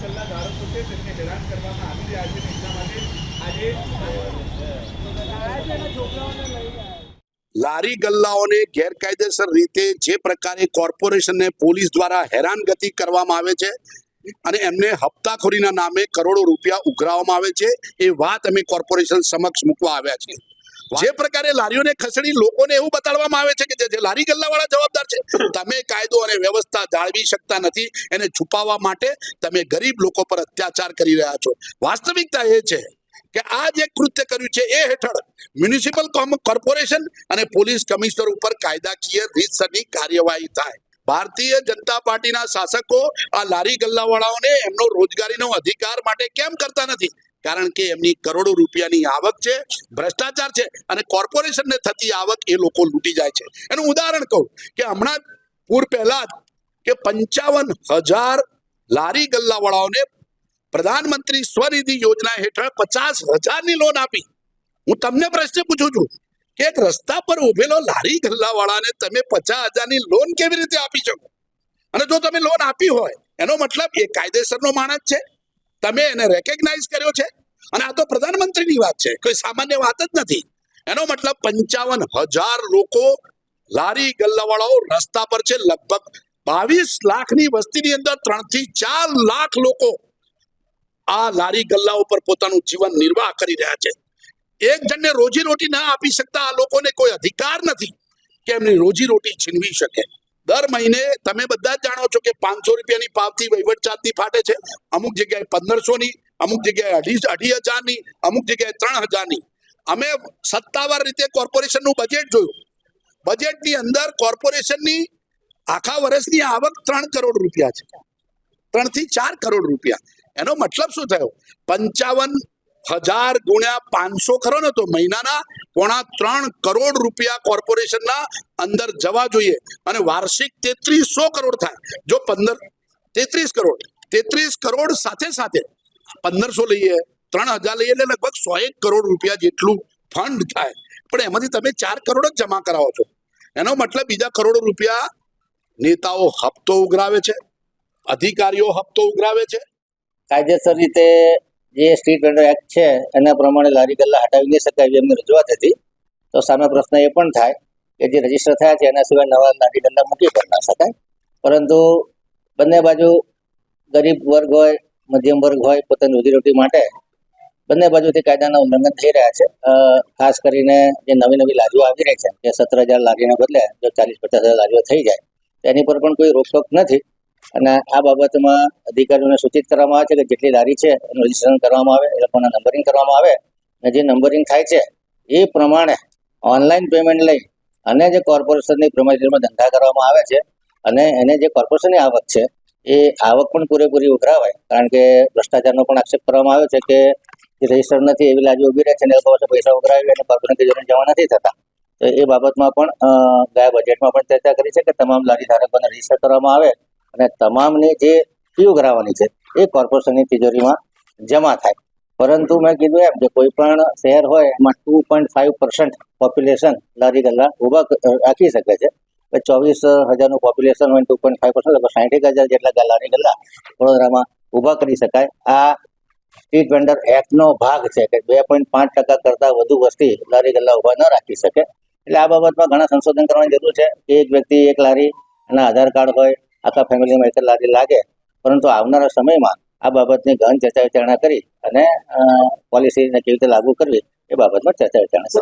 ગલ્લા ધારકો છે તેમને હેરાન કરવામાં આવી રહ્યા છે એટલા માટે આજે, લારી ગલ્લાઓને ગેરકાયદેસર રીતે જે પ્રકારે કોર્પોરેશનને પોલીસ દ્વારા હેરાનગતિ કરવામાં આવે છે અને એમને હપ્તાખોરીના નામે કરોડો રૂપિયા ઉઘરાવવામાં આવે છે, એ વાત અમે કોર્પોરેશન સમક્ષ મૂકવા આવ્યા છીએ. જે પ્રકારે લારીઓને ખસેડી લોકોને એવું બતાડવામાં આવે છે કે જે- લારી ગલ્લાવાળા જવાબદાર છે. તમે કાયદો અને વ્યવસ્થા જાળવી શકતા નથી, એને છુપાવવા માટે તમે ગરીબ લોકો પર અત્યાચાર કરી રહ્યા છો. વાસ્તવિકતા એ છે કે આ જે કૃત્ય કર્યું છે, એ હેઠળ મ્યુનિસિપલ કોર્પોરેશન અને પોલીસ કમિશનર ઉપર કાયદાકીય રીતસરની કાર્યવાહી થાય. ભારતીય જનતા પાર્ટીના શાસકો આ લારી ગલ્લાવાળાઓને એમનો રોજગારીનો અધિકાર માટે કેમ કરતા નથી? કારણ કે એમની કરોડો રૂપિયાની આવક છે, ભ્રષ્ટાચાર છે અને કોર્પોરેશનને થતી આવક એ લોકો લૂંટી જાય છે. એનું ઉદાહરણ કહું કે હમણાં પૂર પહેલા કે પંચાવન હજાર લારી ગલ્લાવાળાઓને પ્રધાનમંત્રી સ્વનિધિ યોજના હેઠળ પચાસ હજારની લોન આપી. હું તમને પ્રશ્ન પૂછું છું કે એક રસ્તા પર ઉભેલો લારી ગલ્લાવાળાને તમે પચાસ હજારની લોન કેવી રીતે આપી શકો? અને જો તમે લોન આપી હોય, એનો મતલબ એ કાયદેસરનો માણસ છે. તમે એને રેકેગ્નાઇઝ કર્યો છે? અને આ તો પ્રધાનમંત્રીની વાત છે. કોઈ સામાન્ય વાત જ નથી. એનો મતલબ પંચાવન હજાર લોકો લારી ગલ્લાવાળાઓ રસ્તા પર છે. લગભગ બાવીસ લાખની વસ્તીની અંદર ત્રણથી ચાર લાખ લોકો આ લારી ગલ્લા ઉપર પોતાનું જીવન નિર્વાહ કરી રહ્યા છે. એક જણને રોજી રોટી ના આપી શકતા આ લોકોને કોઈ અધિકાર નથી કે એમની રોજી રોટી છીનવી શકે. દર મહિને તમે બધા જ જાણો છો કે પાંચસો રૂપિયાની પાવતી વહીવટ ચાર્જની ફાટે છે. અમુક જગ્યાએ પંદરસો ની અમુક જગ્યાએ અઢી અઢી હજારની, અમુક જગ્યાએ ત્રણ હજારની. અમે સત્તાવાર રીતે કોર્પોરેશનનું બજેટ જોયું. બજેટની અંદર કોર્પોરેશનની આખા વર્ષની આવક ત્રણ કરોડ રૂપિયા છે. ત્રણથી ચાર કરોડ રૂપિયા. એનો મતલબ શું થયો? પંચાવન હજાર ગુણ્યા પાંચસો ખરો ને, તો મહિનાના પોણા ત્રણ કરોડ રૂપિયા કોર્પોરેશનના અંદર જવા જોઈએ. અને વાર્ષિક તેત્રીસો કરોડ થાય. જો પંદર, તેત્રીસ કરોડ તેત્રીસ કરોડ સાથે સાથે પંદરસો લઈએ, ત્રણ હજાર લઈએ, એટલે લગભગ સો એક કરોડ રૂપિયા જેટલું ફંડ થાય. પણ એમાંથી તમે ચાર કરોડ જ જમા કરાવો છો. એનો મતલબ બીજા કરોડો રૂપિયા નેતાઓ હપ્તો ઉઘરાવે છે, અધિકારીઓ હપ્તો ઉઘરાવે છે. કાયદેસર રીતે જે સ્ટ્રીટ વેન્ડર એક્ટ છે, એના પ્રમાણે લારી ગલ્લા હટાવી નહીં શકાય એવી એમની રજૂઆત હતી. તો સામે પ્રશ્ન એ પણ થાય કે જે રજિસ્ટર થયા છે, એના સિવાય નવા લારી ગલ્લા મૂકી પણ ના શકાય. પરંતુ બંને બાજુ ગરીબ વર્ગ હોય, મધ્યમ વર્ગ હોય, પોતાની રોજીરોટી માટે બંને બાજુથી કાયદાના ઉલ્લંઘન થઈ રહ્યા છે. ખાસ કરીને જે નવી નવી લારીઓ આવી રહી છે કે સત્તર હજાર લારીને બદલે જો ચાલીસ પચાસ હજાર લારીઓ થઈ જાય તેની પર પણ કોઈ રોકટોક નથી. અને આ બાબતમાં અધિકારીઓને સૂચિત કરવામાં આવે છે કે જેટલી લારી છે એનું રજીસ્ટ્રેશન કરવામાં આવે, એ લોકોના નંબરિંગ કરવામાં આવે અને જે નંબરિંગ થાય છે એ પ્રમાણે ઓનલાઈન પેમેન્ટ લઈ અને જે કોર્પોરેશનની પ્રમાણમાં ધંધા કરવામાં આવે છે અને એને જે કોર્પોરેશનની આવક છે, એ આવક પણ પૂરેપૂરી ઉઘરાવાય. કારણ કે ભ્રષ્ટાચારનો પણ આક્ષેપ કરવામાં આવ્યો છે કે જે રજિસ્ટર નથી, એવી લારીઓ ઊભી રહે છે અને લોકો પાસે પૈસા ઉઘરાવી અને કોર્પોરેશન જમા નથી થતા. તો એ બાબતમાં પણ ગયા બજેટમાં પણ ચર્ચા કરી છે કે તમામ લારી ધારકોને રજિસ્ટર કરવામાં આવે અને તમામની જે ફી ઉઘરાવાની છે, એ કોર્પોરેશનની તિજોરીમાં જમા થાય. પરંતુ મેં કીધું એમ કે કોઈ પણ શહેર હોય, એમાં two point five percent population લારી ગલ્લા ઊભા રાખી શકે છે. ચોવીસ હજારનું પોપ્યુલેશન હોય ટુ પોઈન્ટ ફાઈવ પર્સન્ટ સાઠ હજાર જેટલા લારી ગલ્લા વડોદરામાં ઊભા કરી શકાય. આ સ્ટ્રીટ વેન્ડર એક્ટનો ભાગ છે કે બે પોઈન્ટ પાંચ ટકા કરતાં વધુ વસ્તી લારી ગલ્લા ઊભા ન રાખી શકે. એટલે આ બાબતમાં ઘણા સંશોધન કરવાની જરૂર છે. કે એક વ્યક્તિ એક લારી, એના આધાર કાર્ડ હોય આખા ફેમિલીમાં એક જ લારી લાગે. પરંતુ આવનારા સમયમાં આ બાબતની ગહન ચર્ચા વિચારણા કરી અને પોલિસીને કેવી રીતે લાગુ કરવી એ બાબતમાં ચર્ચા વિચારણા